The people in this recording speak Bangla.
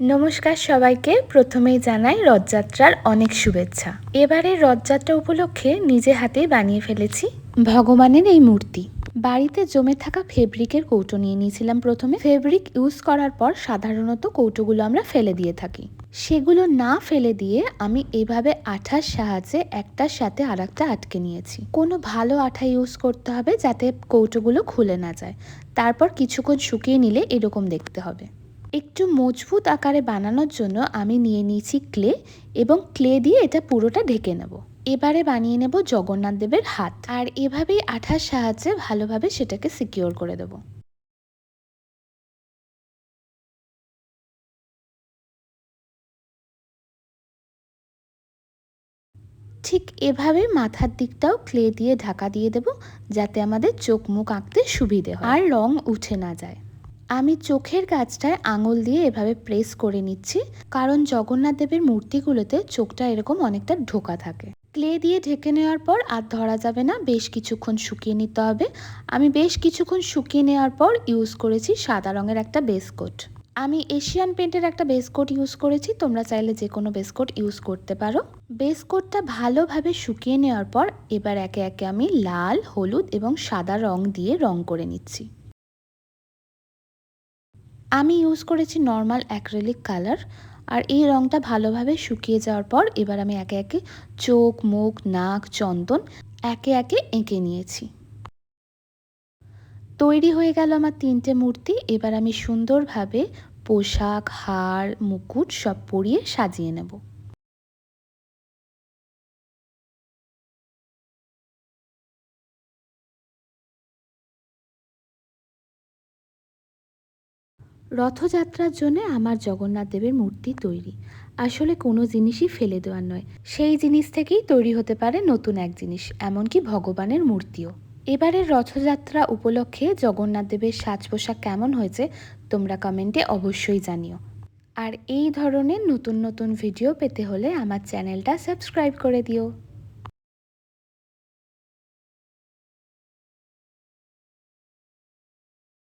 নমস্কার সবাইকে। প্রথমেই জানাই রথযাত্রার অনেক শুভেচ্ছা। এবারে রথযাত্রা উপলক্ষে নিজে হাতেই বানিয়ে ফেলেছি ভগবানের এই মূর্তি। বাড়িতে জমে থাকা ফেব্রিকের কৌটো নিয়ে নিয়েছিলাম প্রথমে। ফেব্রিক ইউজ করার পর সাধারণত কৌটোগুলো আমরা ফেলে দিয়ে থাকি। সেগুলো না ফেলে দিয়ে আমি এভাবে আঠার সাহায্যে একটার সাথে আর আটকে নিয়েছি। কোনো ভালো আঠা ইউজ করতে হবে যাতে কৌটোগুলো খুলে না যায়। তারপর কিছুক্ষণ শুকিয়ে নিলে এরকম দেখতে হবে। একটু মজবুত আকারে বানানোর জন্য আমি নিয়ে নিয়েছি ক্লে এবং ক্লে দিয়ে এটা পুরোটা ঢেকে নেব। এবারে বানিয়ে নেব জগন্নাথ দেবের হাত। আর এভাবেই আঠার সাহায্যে ভালোভাবে সেটাকে সিকিওর করে দেব। ঠিক এভাবে মাথার দিকটাও ক্লে দিয়ে ঢাকা দিয়ে দেব, যাতে আমাদের চোখ মুখ আঁকতে সুবিধে হয়। আর রং উঠে না যায়। আমি চোখের গাছটায় আঙুল দিয়ে এভাবে প্রেস করে নিচ্ছি, কারণ জগন্নাথ দেবের মূর্তিগুলোতে চোখটা এরকম অনেকটা ঢোকা থাকে। ক্লে দিয়ে ঢেকে নেওয়ার পর আর ধরা যাবে না, বেশ কিছুক্ষণ শুকিয়ে নিতে হবে। আমি বেশ কিছুক্ষণ শুকিয়ে নেওয়ার পর ইউজ করেছি সাদা রঙের একটা বেসকোট। আমি এশিয়ান পেন্টের একটা বেসকোট ইউজ করেছি, তোমরা চাইলে যে কোনো বেসকোট ইউজ করতে পারো। বেসকোটটা ভালোভাবে শুকিয়ে নেওয়ার পর এবার একে একে আমি লাল, হলুদ এবং সাদা রং দিয়ে রং করে নিচ্ছি। আমি ইউজ করেছি নর্মাল অ্যাক্রেলিক কালার আর এই রঙটা ভালোভাবে শুকিয়ে যাওয়ার পর এবার আমি একে একে চোখ, মুখ, নাক, চন্দন একে একে এঁকে নিয়েছি। তৈরি হয়ে গেল আমার তিনটে মূর্তি, এবার আমি সুন্দরভাবে পোশাক হাড় মুকুট সব পরিয়ে সাজিয়ে নেব। রথযাত্রার জন্য আমার জগন্নাথ দেবের মূর্তি তৈরি। আসলে কোনো জিনিসই ফেলে দেওয়ার নয়। সেই জিনিস থেকেই তৈরি হতে পারে নতুন এক জিনিস, এমনকি ভগবানের মূর্তিও। এবারের রথযাত্রা উপলক্ষে জগন্নাথ দেবের সাজ পোশাক কেমন হয়েছে তোমরা কমেন্টে অবশ্যই জানিও। আর এই ধরনের নতুন নতুন ভিডিও পেতে হলে আমার চ্যানেলটা সাবস্ক্রাইব করে দিও।